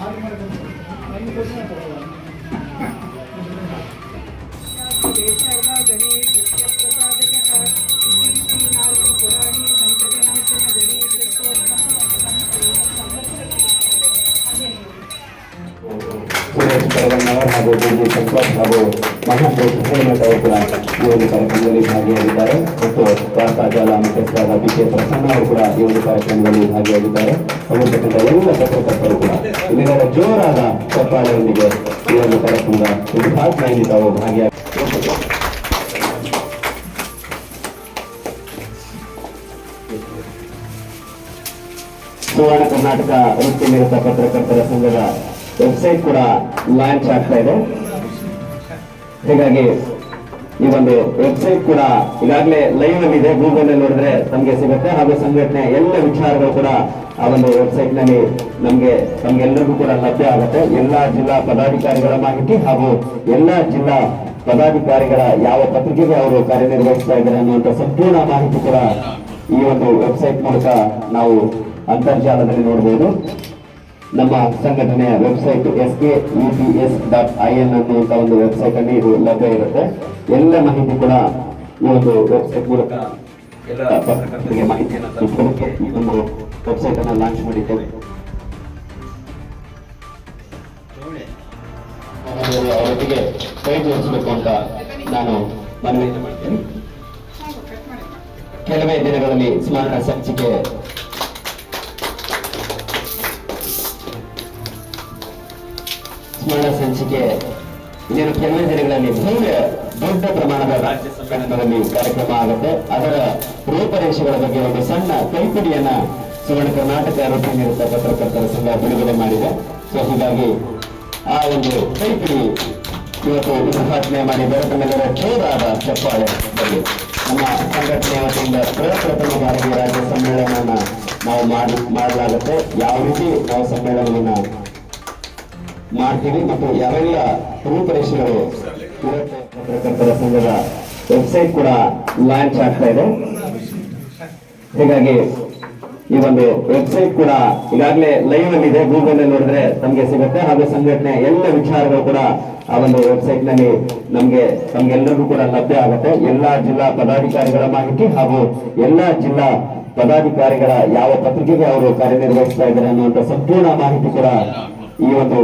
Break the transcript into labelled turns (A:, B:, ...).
A: ஆறு மணி ಕರಗಣ್ಣವರ್ ಹಾಗೂ ಬಿಜಿ ಸಂತೋಷ್ ಹಾಗೂ ಮಹಾಪುರುಷ ಹೇಮಂತ್ ಅವರು ಕೂಡ ಈ ಒಂದು ಕಾರ್ಯಕ್ರಮದಲ್ಲಿ ಭಾಗಿಯಾಗಿದ್ದಾರೆ ಮತ್ತು ವಾರ್ತಾ ಜಾಲ ಮುಖ್ಯಸ್ಥರಾದ ಬಿ ಕೆ ಪ್ರಸನ್ನ ಅವರು ಕೂಡ ಈ ಒಂದು ಕಾರ್ಯಕ್ರಮದಲ್ಲಿ ಭಾಗಿಯಾಗಿದ್ದಾರೆ ಹೋಗಿರ್ತಕ್ಕಂಥ ಎಲ್ಲ ಪತ್ರಕರ್ತರು ಕೂಡ ಇಲ್ಲಿನ ಜೋರಾದ ಚಪ್ಪಾಳೆಯೊಂದಿಗೆ ಈ ಒಂದು ಕಾರ್ಯಕ್ರಮದ ಉದ್ಘಾಟನೆಯಲ್ಲಿ ತಾವು ಭಾಗಿಯಾಗಿ ಸುವರ್ಣ ಕರ್ನಾಟಕ ವೃತ್ತಿ ನಿರತ ಪತ್ರಕರ್ತರ ಸಂಘದ ವೆಬ್ಸೈಟ್ ಕೂಡ ಲಾಂಚ್ ಆಗ್ತಾ ಇದೆ. ಹೀಗಾಗಿ ಈ ಒಂದು ವೆಬ್ಸೈಟ್ ಕೂಡ ಈಗಾಗಲೇ ಲೈವ್ ಇದೆ. ಗೂಗಲ್ ಅಲ್ಲಿ ನೋಡಿದ್ರೆ ನಮಗೆ ಸಿಗುತ್ತೆ. ಹಾಗೂ ಸಂಘಟನೆ ಎಲ್ಲ ವಿಚಾರಗಳು ಕೂಡ ಆ ಒಂದು ವೆಬ್ಸೈಟ್ನಲ್ಲಿ ನಮಗೆ ನಮ್ಗೆಲ್ಲರಿಗೂ ಕೂಡ ಲಭ್ಯ ಆಗುತ್ತೆ. ಎಲ್ಲಾ ಜಿಲ್ಲಾ ಪದಾಧಿಕಾರಿಗಳ ಮಾಹಿತಿ ಹಾಗೂ ಎಲ್ಲಾ ಜಿಲ್ಲಾ ಪದಾಧಿಕಾರಿಗಳ ಯಾವ ಪತ್ರಿಕೆಗೆ ಅವರು ಕಾರ್ಯನಿರ್ವಹಿಸ್ತಾ ಇದ್ದಾರೆ ಅನ್ನುವಂಥ ಸಂಪೂರ್ಣ ಮಾಹಿತಿ ಕೂಡ ಈ ಒಂದು ವೆಬ್ಸೈಟ್ ಮೂಲಕ ನಾವು ಅಂತರ್ಜಾಲದಲ್ಲಿ ನೋಡಬಹುದು ನಮ್ಮ ಸಂಘಟನೆಯ website S K E P S dot I N ಅನ್ನುವಂಥ ಒಂದು ವೆಬ್ಸೈಟ್ ಅಲ್ಲಿ ಇದು ಲಭ್ಯ ಇರುತ್ತೆ. ಎಲ್ಲ ಮಾಹಿತಿ ಕೂಡ ಈ ಒಂದು ವೆಬ್ಸೈಟ್ ಮೂಲಕ ಎಲ್ಲ ಪತ್ರಕರ್ತರಿಗೆ ಮಾಹಿತಿಯನ್ನು ತಲುಪೋದಕ್ಕೆ ಈ ಒಂದು ವೆಬ್ಸೈಟ್ ಅನ್ನು ಲಾಂಚ್ ಮಾಡಿದ್ದೇವೆ. ಅವರೊಟ್ಟಿಗೆ ಕೈ ಜೋಡಿಸಬೇಕು ಅಂತ ನಾನು ಮನವಿ ಮಾಡ್ತೇನೆ. ಕೆಲವೇ ದಿನಗಳಲ್ಲಿ ಸ್ಮಾರಕ ಸಂಚಿಕೆ ಸ್ಮರಣ ಸಂಚಿಕೆ ಇನ್ನೇನು ಕೆಲವೇ ದಿನಗಳಲ್ಲಿ ಭವ್ಯ ದೊಡ್ಡ ಪ್ರಮಾಣದ ರಾಜ್ಯ ಕಾರ್ಯಕ್ರಮ ಆಗುತ್ತೆ. ಅದರ ರೂಪರೇಷೆಗಳ ಬಗ್ಗೆ ಒಂದು ಸಣ್ಣ ಕೈಪಿಡಿಯನ್ನ ಸುವರ್ಣ ಕರ್ನಾಟಕ ವೃತ್ತಿ ನಿರತ ಪತ್ರಕರ್ತರ ಸಂಘ ಬಿಡುಗಡೆ ಮಾಡಿದೆ. ಸೊ ಹೀಗಾಗಿ ಆ ಒಂದು ಕೈಪಿಡಿ ಇವತ್ತು ಉದ್ಘಾಟನೆ ಮಾಡಿ ಬೆಳಕನ್ನೆಲ್ಲರ ಜೋರಾದ ಚಪ್ಪಾಳೆ ನಮ್ಮ ಸಂಘಟನೆಯ ವತಿಯಿಂದ ಪ್ರಪ್ರಥಮ ಬಾರಿಗೆ ರಾಜ್ಯ ಸಮ್ಮೇಳನವನ್ನ ನಾವು ಮಾಡಿ ಮಾಡಲಾಗುತ್ತೆ. ಯಾವ ರೀತಿ ನಾವು ಸಮ್ಮೇಳನವನ್ನ ಮಾಡ್ತೀವಿ ಮತ್ತು ಯಾವೆಲ್ಲ ರೂಪರೇಷೆಗಳು ಪತ್ರಕರ್ತರ ಸಂಘದ ವೆಬ್ಸೈಟ್ ಕೂಡ ಲಾಂಚ್ ಆಗ್ತಾ ಇದೆ. ಹೀಗಾಗಿ ಈ ಒಂದು ವೆಬ್ಸೈಟ್ ಕೂಡ ಈಗಾಗಲೇ ಲೈವ್ ಅಲ್ಲಿ ಇದೆ. ಗೂಗಲ್ ಅಲ್ಲಿ ನೋಡಿದ್ರೆ ನಮಗೆ ಸಿಗುತ್ತೆ. ಹಾಗೂ ಸಂಘಟನೆ ಎಲ್ಲ ವಿಚಾರಗಳು ಕೂಡ ಆ ಒಂದು ವೆಬ್ಸೈಟ್ನಲ್ಲಿ ನಮ್ಗೆ ನಮ್ಗೆಲ್ಲರಿಗೂ ಕೂಡ ಲಭ್ಯ ಆಗುತ್ತೆ. ಎಲ್ಲಾ ಜಿಲ್ಲಾ ಪದಾಧಿಕಾರಿಗಳ ಮಾಹಿತಿ ಹಾಗೂ ಎಲ್ಲಾ ಜಿಲ್ಲಾ ಪದಾಧಿಕಾರಿಗಳ ಯಾವ ಪತ್ರಿಕೆಗೆ ಅವರು ಕಾರ್ಯನಿರ್ವಹಿಸ್ತಾ ಇದ್ದಾರೆ ಅನ್ನುವಂಥ ಸಂಪೂರ್ಣ ಮಾಹಿತಿ ಕೂಡ ಈ ಒಂದು